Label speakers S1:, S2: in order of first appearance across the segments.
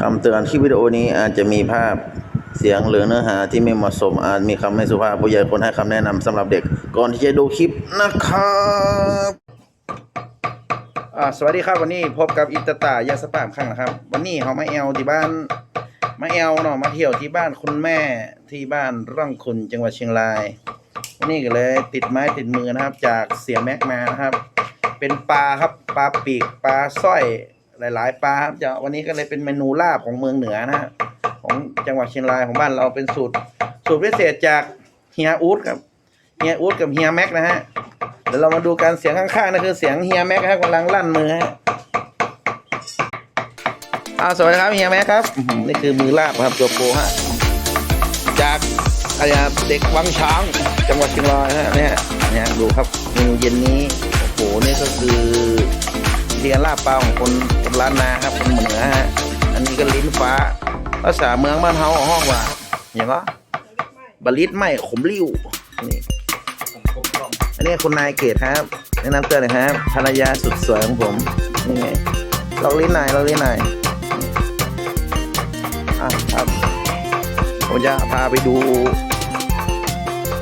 S1: คำเตือนคลิปวิดีโอนี้อาจจะมีภาพเสียงหรือเนื้อหาที่ไม่เหมาะสมอาจมีคำไม่สุภาพผู้ใหญ่ควรให้คำแนะนำสำหรับเด็ก ก่อนที่จะดูคลิปนะครับอ่าสวัสดีครับวันนี้พบกับอิตาตายาสปามครั้งนะครับ วันนี้เขามาแอลที่บ้านมาแอลเนาะมาเที่ยวที่บ้านคุณแม่ที่บ้านร่องคุณจังหวัดเชียงราย วันนี้ก็เลยติดไม้ติดมือนะครับ จากเสียแม็กมานะครับ เป็นปลาครับปลาปีกปลาสร้อย หลาย ๆ ปลาครับจะวันนี้ก็เลยเป็นเมนูลาบของเมืองเหนือนะฮะของจังหวัดเชียงรายของบ้านเราเป็นสูตร สูตรพิเศษจากเฮียอูดครับเฮียอูดกับเฮียแม็กนะฮะเดี๋ยวเรามาดูการเสียงข้างๆนั่นคือเสียงเฮียแม็กครับกำลังลั่นมือฮะอ้าวสวัสดีครับเฮียแม็กครับนี่คือมือลาบครับตัวโปฮะจากอะไรเด็กวังช้างจังหวัดเชียงรายฮะเนี่ยเนี่ยดูครับเมนูเย็นนี้โอ้โหนี่ก็คือ เรียนลาบปลาของคนคนล้านนาครับคนเหนือฮะอันนี้ก็ลิ้นฟ้าภาษาเมืองบ้านเฮาห้องว่าอย่างก็บลิดไม่ขมริ้วนี่อันนี้คุณนายเกตครับแนะนำตัวหน่อยครับภรรยาสุดสวยของผมนี่ไงเราลิ้นนายเราลิ้นนายอะครับผมจะพาไปดู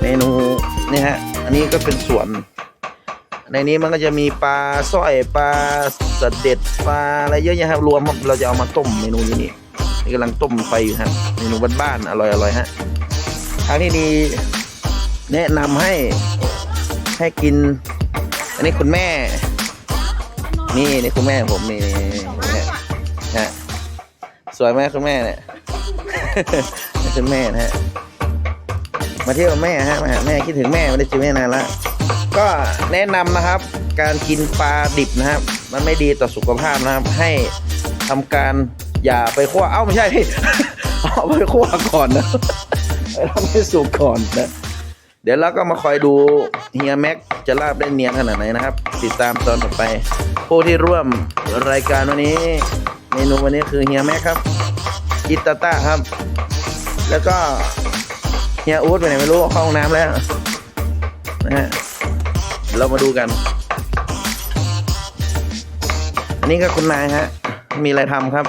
S1: เมนูนี่ฮะ อันนี้ก็เป็นส่วน ในนี้มันก็จะมีปลาสร้อยปลาสเด็ดปลาอะไรเยอะแยะครับรวมเราจะเอามาต้มเมนูนี้นี่นี่กำลังต้มไฟอยู่ครับเมนูบ้านๆอร่อยๆฮะทางที่ดีแนะนำให้ให้กิน อันนี้คุณแม่ นี่นี่คุณแม่ผมนี่นี่นะสวยไหมคุณแม่เนี่ยนี่คุณแม่นะฮะมาเที่ยวกับแม่ฮะมาหาแม่คิดถึงแม่ไม่ได้เจอแม่นานละ ก็แนะนำนะครับ การกินปลาดิบนะครับ มันไม่ดีต่อสุขภาพนะครับ ให้ทำการอย่าไปคั่วเอ้าไม่ใช่พี่เอาไปคั่วก่อนนะทำให้สุกก่อนนะเดี๋ยวเราก็มาคอยดูเฮียแม็กจะลาบได้เนียนขนาดไหนนะครับ ติดตามตอนต่อไป ผู้ที่ร่วมรายการวันนี้ เมนูวันนี้คือเฮียแม็กครับอิตาต้าครับ แล้วก็เฮียอู๊ดไปไหนไม่รู้เข้าห้องน้ำแล้วนะฮะ เรามาดูกัน อันนี้ก็คุณนายฮะ มีอะไรทำครับ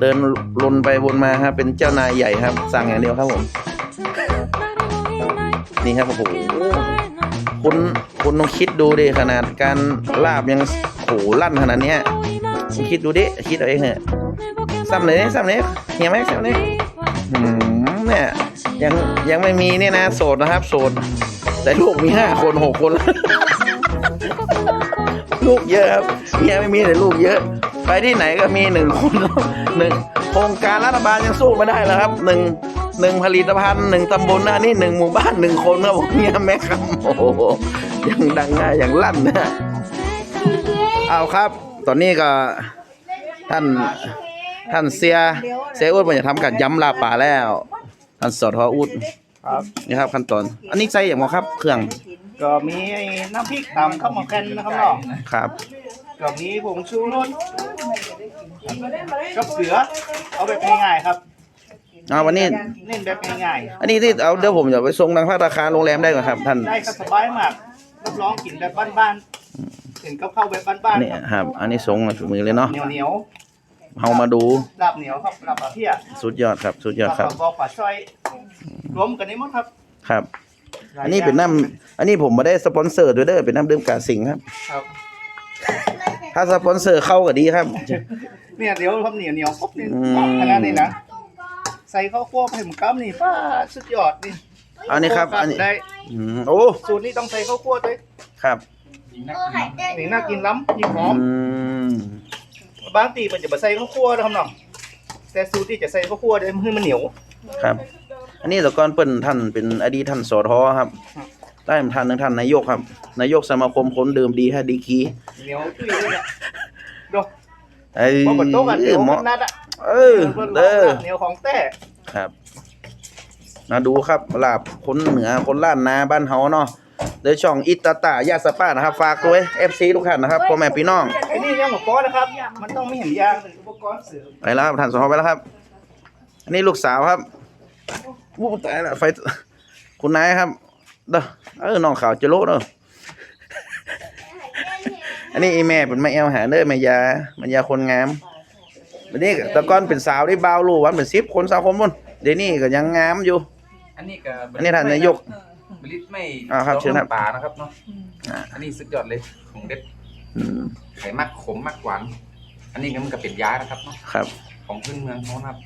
S1: เดินลนไปวนมาครับเป็นเจ้านายใหญ่ครับ สั่งอย่างเดียวครับผม นี่ครับโอ้โหคุณคุณต้องคิดดูดิขนาดการลาบยังโหลั่นขนาดนี้คุณคิดดูดิ คิดเอาเองเหอะซ้ำเลยซ้ำเลยเฮียไหมซ้ำเลยอืมเนี่ยยังยังไม่มีเนี่ยนะโสดนะครับ โสด แต่ลูกมีห้าคนหกคน ลูกเยอะครับเมียไม่มีแต่ลูกเยอะ ไปที่ไหนก็มีหนึ่งคนหนึ่งโครงการรัฐบาลยังสู้ไม่ได้แล้วครับหนึ่งหนึ่งผลิตภัณฑ์หนึ่งตำบลน,นี่หนึ่งหมู่บ้านหนึ่งคนครับผมเนี่ยแม่ครับโอ้โหยังดังนะอย่างลั่นนะเอาครับ ตอนนี้ก็ท่านท่านเสียเสียอุดมันจะทำการย้ำลาป่าแล้ว ท่านสอทออุด
S2: ครับ
S1: นี่ครับขั้นตอน อันนี้ใส่อย่างไรครับ เครื่อง
S2: ก็มีไอ้น้ำพริกตำข้าวหมกแคนนะครับเนาะ
S1: ครับ
S2: ก็มีผงชูรสกับเกลือ เอาแบบง่ายๆครับ
S1: เอาวันนี้
S2: เน้นแบบง่าย
S1: อันนี้ที่เอาเดี๋ยวผมจะไปส่งทางภาคราคารโรงแรมได้ก่อนครับ ท่าน
S2: ๆ ได้ครับสบายมากรับรองกินแบบบ้านๆถึงกับข้าวแบบบ้าน
S1: นี่
S2: ๆครับ
S1: ครับ อันนี้ส่งมาถึงมือเลยเนาะ
S2: เหนียวเหนียว
S1: เฮามาดู
S2: ๆลาบเหนียวครับลาบปลาเพี้ย
S1: สุดยอดครับ สุดยอด
S2: ลาบ
S1: ครับ
S2: ปลาบอกปลาช่อย รวมกันนี้หมดครับ
S1: ครับอันนี้เป็นน้ำอันนี้ผมมาได้สปอนเซอร์ด้วยเด้อเป็นน้ำดื่มกาสิงครับ
S2: ครับ
S1: ถ้าสปอนเซอร์เข้าก็ดีครับ
S2: เนี่ยเดี๋ยวครับเหนียวเหนียวๆปุ๊บนี่
S1: อืม
S2: ขนาดนี้นะใส่ข้าวคั่วไปหมึกกั๊มนี่ป้าสุดยอดนี่
S1: อันนี้ครับ อันนี้
S2: ได้
S1: อืมโอ้
S2: สูตรนี้ต้องใส่ข้าวคั่วด้วย
S1: ครับ
S2: นี่น่ากินล้ำยิ่งหอม
S1: อืม
S2: บางตีมันจะมาใส่ข้าวคั่วนะครับน้องแต่สูตรที่จะใส่ข้าวคั่วได้ให้มันเหนียว
S1: ครับ อันนี้แต่ก่อนเปิ้นท่านเป็นอดีตท่านสอทอครับได้ท่านหนึงท่านนายกครับ นายกสมาคมคนดื่มดีฮะดีคี
S2: เหนียวตุ้ยเลยเนี่ยดู
S1: ไอ้
S2: พอบนโต๊ะกันเหนียว
S1: เห
S2: มั
S1: มาะ
S2: นนัดอะ
S1: เออเด้อ
S2: เหนียวของแต้
S1: ครับมาดูครับลาบคนเหนือคนล้านนาบ้านเฮาเนาะโดยช่องอิตาตายาสปานะครับ ฝากด้วย FC ทุกท่านนะครับพ่อแม่พี่น้อง
S2: ไอ้นี่ยังหมกก้อนนะครับ มันต้องไม่เห็นยางเป็นอุปกรณ์เสริม
S1: ไปแล้วครับท่านสอไปแล้วครับ อันนี้ลูกสาวครับ วู้ตายละไฟ คุณนายครับ เด้อเออน้องขาวจะโลเด้ออันนี้อีแม่เป็นแม่เอลหาเด้อแม่ยาแม่ยาคนงามเดี๋ยวนี้แต่ก่อนเป็นสาวได้บ่าวรู้วันเป็น10คน20คนพุ่นเดี๋ยวนี้ก็ยังงามอยู่
S3: อันนี้ก็
S1: อันนี้ท่านนายก
S3: บริษไม่
S1: อ่าครับเชิญครับ
S3: ป่านะครับเนาะ
S1: อ่า
S3: อันนี้สุดยอดเลยของเด็ด
S1: อืม
S3: ไข่มักขมมักหวาน อันนี้ก็มันก็เป็นยานะครับเนาะ
S1: ครับ
S3: ของพื้นเมืองเขานะครับ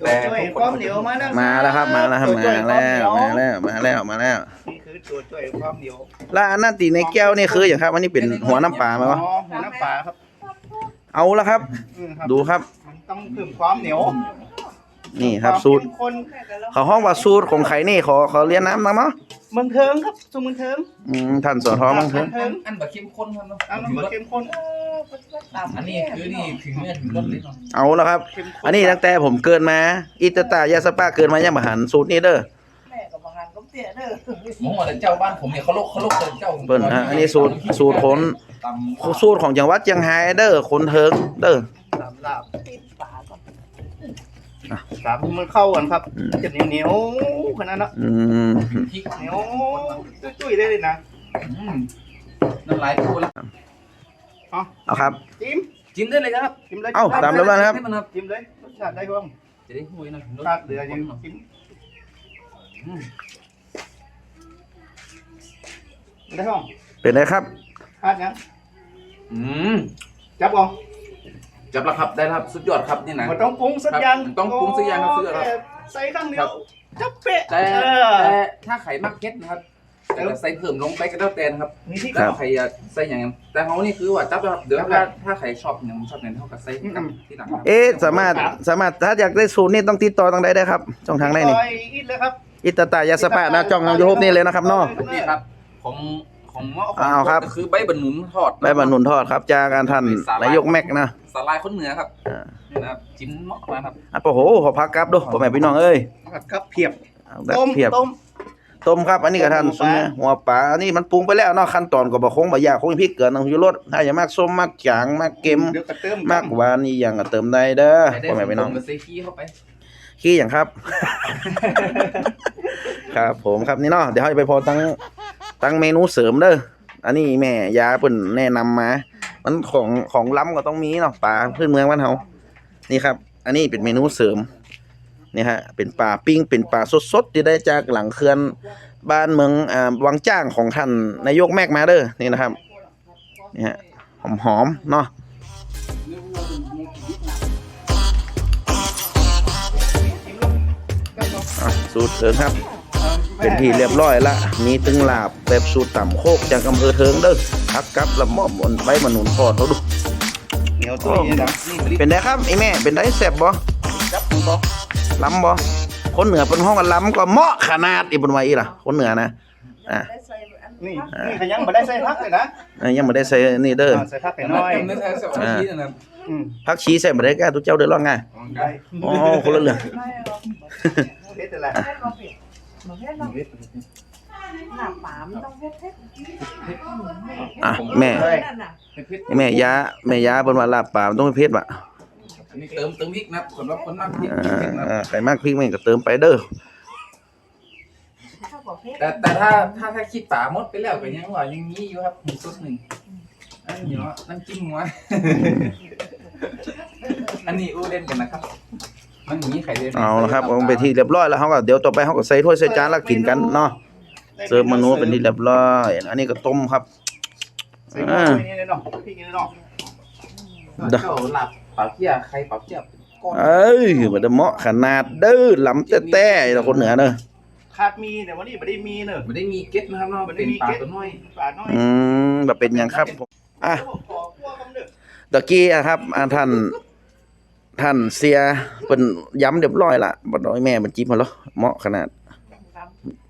S2: ตัวช่วยความเหนียวมาแล้ว
S1: มาแล้วครับมาแล้วครับมาแล้วมาแล้วมาแล้วมาแล้ว
S2: นี่คือตัวช่วยความเหนียว
S1: แล้วอันนั้นตีในแก้วนี่คืออย่างครับอันนี้เป็นหัวน้ำปลาไหม
S2: อ๋อ
S1: วะ
S2: หัวน้ำปลาครับ
S1: เอาละครับ
S2: อืมครับ
S1: ดูครับ
S2: มันต้องเพิ่มความเหนียว
S1: นี่ครับสูตร
S2: วามเข้มข้น
S1: เขาห้องว่าสูตรของใครนี่ขอขอเรียนน้ำนะมั้ง
S2: เมืองเทิงครับสูตรเมืองเทิง
S1: อืมท่านสอทอมั้งเถอะ
S2: เทิง
S3: อันแบบเข้มข้นครับเนาะ
S2: อันนั้นก็เข้มข้น
S3: อันนี้คือนี่ถึงเนื้อถึงรสเลยเนาะ
S1: เอาละครับ
S2: เข้มข้น
S1: อันนี้ตั้งแต่ผมเกิดมาอิตตายาสปาเกิดมายังมาหันสูตรนี้เด้อ
S4: แม่กับบางงานก็เตี้ยเด้อ
S3: ผมว่าแต่เจ้าบ้านผมเนี่ยเขาลกเขาลกเลยเจ้า
S1: เปิ้นฮะอันนี้สูตรสูตรคน
S3: ตำ
S1: สูตรของจังหวัดเชียงรายเด้อคนเทิงเด้อ
S2: ลาบมันเข้ากันครับ
S1: อืม
S2: จะเหนียวเหนียวๆขนาดนั้น
S1: อืม
S3: พริก
S2: เหนียวจุ้ยๆได้เลยนะ
S3: อืมน้ำลายฟูแล้ว
S2: เอ๋อ
S1: เอาครับ
S2: จิ้ม
S3: จิ้มได้เลยครับ
S2: จิ้มเลย
S1: เอ้าตามแล้วนะครับ
S3: ให้มันครับ
S2: จิ้มเลยรสชาติได้บ้าง
S3: จะได้หุยหนะ
S2: รสชาติเหลือยังจิ้ม
S3: อืม
S2: ได้บ้าง
S1: เป็นไรครับ
S2: พลาดยัง
S3: อืม
S2: จับก่อน
S3: จับแล้วครับได้แล้วครับสุดยอดครับนี่นะ
S2: มันต้องปรุงสักอย่าง
S3: ครับต้องปรุงสักอย่างครับสุดยอดครับ
S2: ใส่ข้างเดียวจับเป๊ะ
S3: แต่
S2: เออ
S3: แต่ถ้าไข่มักเก็ตนะครับแต่จะใส่เพิ่มลงไปก็แล้วแต่นะครับ
S2: นี่ที่
S1: ครั
S3: ถ้า
S1: บ
S3: ใครอยากใส่อย่างนั้นแต่เขานี่คือว่าจับแล้วครับเดี๋ยวถ้าถ้าใครชอบอย่างชอบเนี่ยเขาก็ใส่กับที่หลังครับ
S1: เอ๊ะสามารถสามารถถ้าอยากได้สูตรนี่ต้องติดต่อทางใดได้ครับช่องทางไหนนี่
S2: ซอยอิดเลยครับ
S1: อิตตายาสปาหน้าจ้องทางยูทูบนี่เลยนะครับเนาะ
S3: นี่ครับของของ
S1: อ้าวครับ
S3: ก็คือใบบรรนุนทอด
S1: ใบบรรนุนทอดครับจากการท่านนายกแม็กนะ
S3: สาลายคนเหนือครับ
S1: อ่า
S3: นะครับจิ้มเหมาะมาครับ
S1: อะโอ้โหขอพักครับดูพ่อแม่พี่น้องเอ้ย
S2: ครับเพียบ
S1: เอาแบบ
S2: ต้ม
S1: เพียบ
S2: ต้ม
S1: ต้มครับ อันนี้ก็ท่าน
S2: ต้มหัวปลา
S1: ซุเนี่ยหัวปลาอันนี้มันปรุงไปแล้วเนาะขั้นตอนก็บ่คงบ่ยากคงพริกเกลือน้ำยูรสถ้าอย่ามากส้มมากจางมากเค็ม
S2: เดี๋ยวกระเติม
S1: มากหวานนี่อย่างก็เติมได้เด้อ
S3: ใส่ได้
S1: พ่อแม่พี่น้อง
S3: ผมก็ใส่ขี้เข้าไป
S1: ขี้อย่างครับ ครับผมครับนี่เนาะเดี๋ยวเราจะไปพอตั้งตั้งเมนูเสริมเด้ออันนี้แม่ยาเพิ่นแนะนำมา มันของของล้ำก็ต้องมีเนาะปลาพื้นเมืองบ้านเฮานี่ครับ อันนี้เป็นเมนูเสริมนี่ฮะเป็นปลาปิ้งเป็นปลาสดๆที่ได้จากหลังเขื่อนบ้านเมืองอ่าวังจ้างของท่านนายกแมกมาเด้อนี่นะครับนี่ฮะหอมๆเนาะสูตรเถิงครับ เป็นที่เรียบร้อยละ มีตึงลาบแบบสูตรต่ำโคกจากอำเภอเทิงเด้อครับกับละหมอบบนใบมะนุนทอดเขาดู
S2: เหนียวตุ้ยนี่นะ
S3: นี่ผลิต
S1: เป็นไงครับไอแม่เป็นได้แซ่บบ่
S2: จับมือบ่
S1: ล้ำบ่คนเหนือเป็นห้องกันล้ำก็เหมาะขนาดอีบนไว้อีล่ะ คนเหนือนะอะ
S4: ได้ใส่อัน
S2: นี่นี่ขยังไม่ได้ใส่พักเลยนะ
S1: อะยังไม่ได้ใส่นี่เด้อ
S2: ใส่พักให้น้อย
S3: ไม่ใช่ใส่ขี้นะครับ
S2: อืม
S1: ผักชีใส่บ่ได้แก่ทุกเจ้าเด้อร้องไง
S2: ได้
S1: อ๋อคนละเรื่อง
S4: ไม่หรอก
S2: เฮ็ดอะไร
S4: แค่มาเปลี่ยนมาแค่มาหน้าปามนต้องเผ็ดเผ็ด
S1: อะแม่
S4: นั่นน่ะ
S3: เผ็ด
S1: แม่ยาแม่ยาเพิ่นว่าลาบปลามันต้องเป็นเผ็ดว่ะ
S3: อันนี้เติมเติมพริกนะครับสำหรับคนมากพริก
S1: อ่า
S3: เผ็ดนะ
S1: อ่าใครมากพริกแม่งก็เติมไปเด้อ
S4: ถ้าบอกเผ็ด
S3: แต่แต่ถ้าถ้าถ้าคิดป่าหมดไปแล้วก็ยังว่ายังมีอยู่ครับหมูซุปหนึ่งอันนี้เนาะน้ำจิ้มหัวอันนี้อู้เล่นกันนะครับ มันมีไข่เล่น
S1: เอาละครับเอาไปที่เรียบร้อยแล้วเฮาก็เดี๋ยวต่อไปเฮาก็ใส่ถ้วยใส่จานแล้วกินกันเนาะเสิร์ฟเมนูเป็นที่เรียบร้อย อันนี้ก็ต้มครับ
S2: ใส่หม้อไว้นี่เลยเนาะพี่กินเลยเนาะ
S3: เจ้าหลับเปล่าเกี้ยไข่เปล่าเกี้ยก้อน
S1: เอ้ยมันจะเหมาะขนาดเด้อล้ำแต่แต่เราคนเหนือเด้อ
S2: ขาดมีแต่วันนี้ไม่ได้มีเนอะ
S3: ไม่ได้มีเก็ตนะครับเนาะเป็นปลาตัวน้อย
S2: ปลาน้อย
S1: อืมแบบเป็นหยังครับผมอะ
S2: ขอคั่วกันเด้อ
S1: ตะกี้อะครับอ่าท่าน ท่านเสียเป็นย้ำเรียบร้อยละบ่ดอยแม่มันจิ้มมาแล้วเหมาะขนาด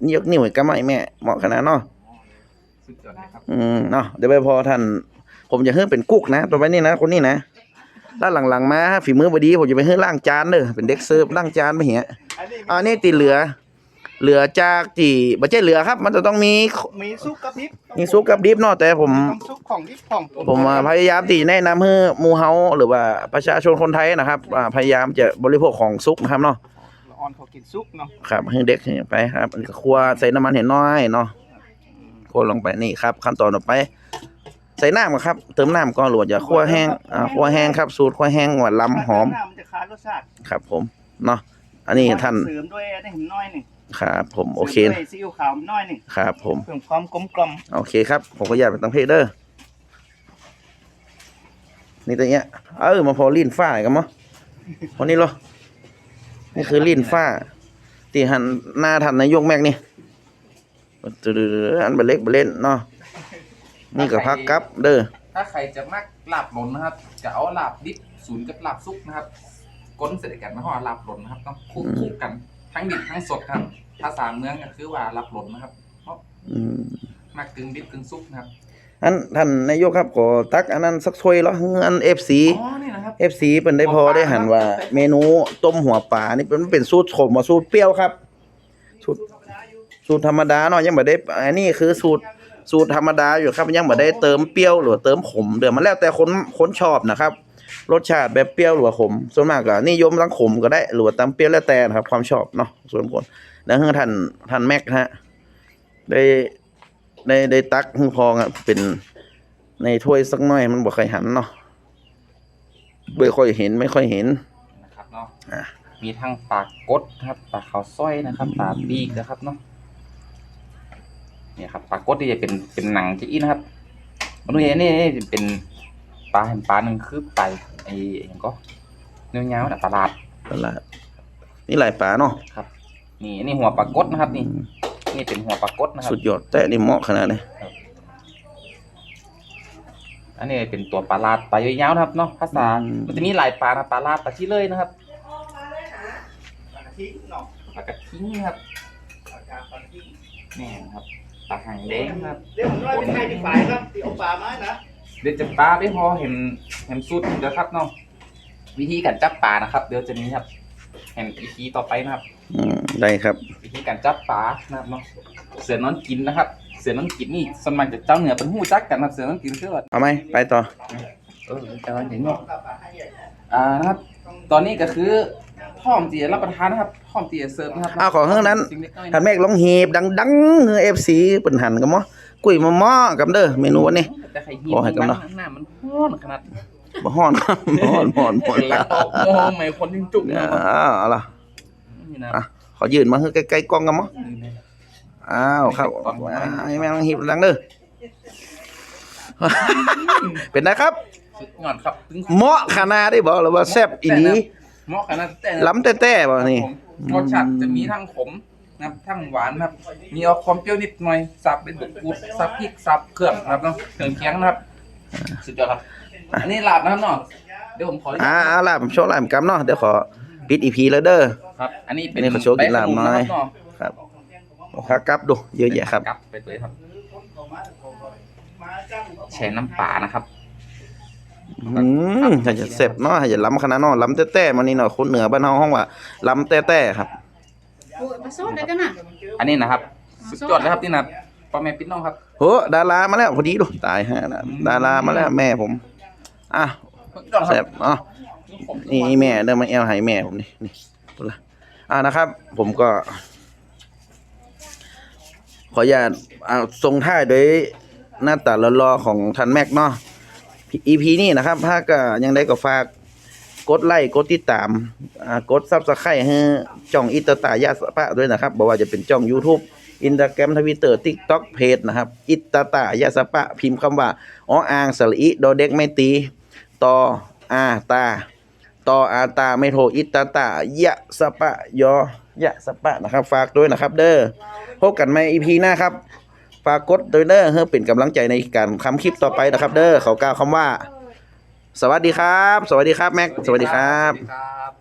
S1: นี่ยกนิ้วให้กับไม้แม่เหมาะขนาดเนาะ
S3: สุดยอดนะครับ
S1: อืมเนาะเดี๋ยวไปพอท่าน ผมจะเฮือเป็นกุ๊กนะต่อไปนี่นะคนนี้นะด้าหลังๆมาฝีมือบดีผมจะไปเฮือล่างจานเด้อเป็นเด็กเสิร์ฟล่างจานไปเหี้ย
S2: อันนี้
S1: ตีเหลือ เหลือจากที่บ่ใช่เหลือครับ มันจะต้องมี
S2: มีซุปกับดิบ
S1: มีซุปกับดิบเนาะแต่ผม
S2: ต้องซุปของดิบของ
S1: ผมอ่าพยายามที่แนะนำให้หมู่เฮาหรือว่าประชาชนคนไทยนะครับอ่าพยายามจะบริโภคของซุปนะครับเนาะ
S2: ออนเขากินซุปเนาะ
S1: ครับให้เด็กไปครับอันนี้ก็คั่วใส่น้ำมันเห็นน้อยเนาะคั่วลงไปนี่ครับ ขั้นตอนต่อไป ใส่น้ำก่อนครับ เติมน้ำก่อนหลวดอย่าคั่วแห้งอ่าคั่วแห้งครับ สูตรคั่วแห้งหวานล้ำหอม
S2: น้ำมันจะขาดรสชาติ
S1: ครับผมเนาะอันนี้ท่าน
S2: เสริมด้วยอันนี้ผมน้อยหนึ่ง
S1: ครับผมโอเค
S2: สริมด้วยซีอิ๊วขาวน้อยหนึ่ง
S1: ครับผม
S2: เพิ่มความกลมกล่อม
S1: โอเคครับผมก็อยากเป็นตังเพศเด้อนี่ตัวเนี้ยเออมาพอลิ้นฝ้าอีกันมั้งคนนี้เหรอนี่คือลิ้นฝ้าตีหันหน้าทันนายกแม็กนี่ตืออันเบลเล็กเบลเล่นเนาะนี่ก็พักกับเด้อ
S3: ถ้าใครจะมักลาบหล่นนะครับ จะเอาลาบดิบศูนย์กับลาบซุกนะครับก้นเสร็จกันมาห่อลาบหล่นนะครับ ต้องคลุกคลุกกัน ทั้งดิบทั้งสดครับภาษาเมืองก็คือว่าลาบหล่นนะครับเพราะ
S1: อืม
S3: มักกึ่งดิบกึ่งซุกนะครับ
S1: อันท่านนายกครับขอตักอันนั้นสักถ้วยแล้วอันเอฟซี
S3: อ๋อนี่นะครับ
S1: เอฟซีเป็นได้พอได้หันว่า เมนูต้มหัวปลานี่เป็นเป็นสูตรขมมาสูตรเปรี้ยวครับ สูตรสูตรธรรมดาเนาะยังบ่ได้อันนี้คือสูตรสูตรธรรมดาอยู่ครับยังบ่ได้เติมเปรี้ยวหรือเติมขมเดี๋ยวมันแล้วแต่คนคนชอบนะครับ รสชาติแบบเปรี้ยวหรือว่าขม ส่วนมากก็นิยมทั้งขมก็ได้หรือว่าตามเปรี้ยวแล้วแต่นะครับ ความชอบเนาะส่วนคนแล้วให้ท่านท่านแม็กฮะได้ได้ได้ตักให้พองอะเป็นในถ้วยสักหน่อยมันบ่ค่อยหันเนาะไม่ค่อยเห็นไม่ค่อยเห็น
S3: นะครับเนาะ
S1: อะ
S3: มีทั้งปลากดนะครับปลาขาวสร้อยนะครับปลาปีกนะครับเนาะเนี่ยครับปลากดที่จะเป็นเป็นหนังจะอีนะครับมันนี่นี่นี่เป็นปลาเห็นปลาหนึ่งคือไป ไอ้อย่างก็เนื้อเงาๆนะปลาลาด
S1: ตลาดนี่หลายปลาเนาะ
S3: ครับนี่นี่หัวปลากดนะครับ นี่ นี่เป็นหัวปลากดนะครับ
S1: สุดยอดแต่นี่เหมาะขนาดนี้
S3: อันนี้เป็นตัวปลาลาดปลายาวๆนะครับเนาะภาษา มันจะมีหลายปลานะปลาลาดปลาที่เลยนะครับ
S2: ปลากระทิเนาะ
S3: ปลากระทิงนะครับ
S2: ปลากาปลาทิ่ง
S3: นี่นะครับปลาหางแดงนะครับ
S2: เดี๋ยวผมน้อยเป็นไทยที่ฝ่ายครับที่เอาปลามานะ
S3: เดี๋ยวจะปลาไม่พอเห็นเห็นสุดเดี๋ยวครับเนาะวิธีการจับปลานะครับ เดี๋ยวจะมีครับเห็นวิธีต่อไปนะครับ
S1: อืมได้ครับ
S3: วิธีการจับปลานะครับเนาะเสือนอนกินนะครับ เสือนอนกินนี่สวนมัยจะเจ้าเหนือเป็นหูจักกันนะครับเสือนอนกินคือว่า
S1: เอาไหมไปต่อ
S3: เออจะว่าอย่างนี้อ่านะครับ ตอนนี้ก็คือพร้อมที่จะรับประทานนะครับพร้อมที่จะเสิร์ฟนะครับ
S1: อ้าวขอเท่านั้น
S3: สิ่งเล็กน้อย
S1: ท่านแม่ลองเหีบดังๆเฮือ FC เปิ้นหันกันมั้ กุ้ยมาหม้อกับเด้อเมนูวันนี้
S3: แต่ไข่หิ
S1: ขอให้กำลัง
S3: หน้ามันร้อนขนาด
S1: บ่ฮ้อนครับบ่ฮ้อนบ่ฮ้อนบ่ฮ้อน
S3: หลั
S1: แล้
S3: ง
S1: ว
S3: ออกมองไหมคนยิ่งจุก
S1: เอ
S3: นะ
S1: อเอาล่ะ
S3: นี่นะ
S1: อะขอยืนมาเฮือใกล้ๆกล้องกันมั้
S3: นี่นะ
S1: อ้าวครับให้แม่ลองเหีบดังเด้อ เป็นไงครับ
S3: สุดยอดครับถึง
S1: เหมาะขนาดได้บอกเลยว่าแซ่บอีหลี
S3: เหมาะขนาดแต่
S1: ล้ำแต่ๆบ่นี่
S3: รสชาติจะมีทั้งขม นะครับทั้งหวานนะครับ มีออกความเปรี้ยวนิดหน่อยสับเป็นบกกูดสับพริกสับเครื่องนะครับเนาะเครื่องเคียงนะครับสุดยอดครับอันนี้ลาบนะครับเนาะเดี๋ยวผมขออนุญา
S1: อ่า
S3: ต
S1: เอาล่ะผมโชว์ลามกำเนาะเดี๋ยวขอปิด EP แล้วเด้อ
S3: ครับ อันนี้เป็น
S1: อันนี้ขอโชว์กินลาบหน่อย
S3: ใขมะ
S1: ครับเอาครับกลับดูเยอะแยะครับ
S3: กลับไปเลยครับแช่น้ำปลานะครับ
S1: อืมถ้าจะเสพเนาะถ้าจะล้ำขนาดเนาะล้ำแต้ๆมานี่เนาะคนเหนือบ้านเฮาห้องว่าล้ำแต้ๆครับ
S4: โอ้ยมาโซ่ได้กันน่ะ
S3: อันนี้นะครับ สุดยอดเลยครับนี่นะพ่อแม่พี่น้องครับ
S1: โหดารามาแล้วพอดีดูตายฮะนะดารามาแล้วแม่ผมอะ
S3: สุดยอดค
S1: แซ่
S3: รั
S1: บบเนาะนี่แม่เดินมาแอลให้แม่ผมนี่นี่พุ่นละอะนะครับ ผมก็ ขออนุญาตอ่าส่งท้ายโดยหน้าตาหล่อๆของทันแม็กเนาะ EP นี้นะครับ ถ้าก็ยังได้ก็ฝาก กดไลค์กดติดตามอ่ากด Subscribe ให้จ่องอิตตายาสปะด้วยนะครับบ่ว่าจะเป็นจ่อง YouTube Instagram Twitter TikTok เพจนะครับ อิตตายาสปะพิมพ์คำว่าอออ่างสระอิดอเด็กไม่ตีต่ออาตาต่ออาตาไม่โทรอิตตายะสปะยอยะสปะนะครับ ฝากด้วยนะครับเด้อพบกันใหม่ EP หน้าครับฝากกดด้วยเด้อเพื่อเป็นกำลังใจในการทำคลิปต่อไปนะครับ เด้อเขากล่าวคำว่า สวัสดีครับ สวัสดีครับแม็ก สวัสดีครับ
S3: บ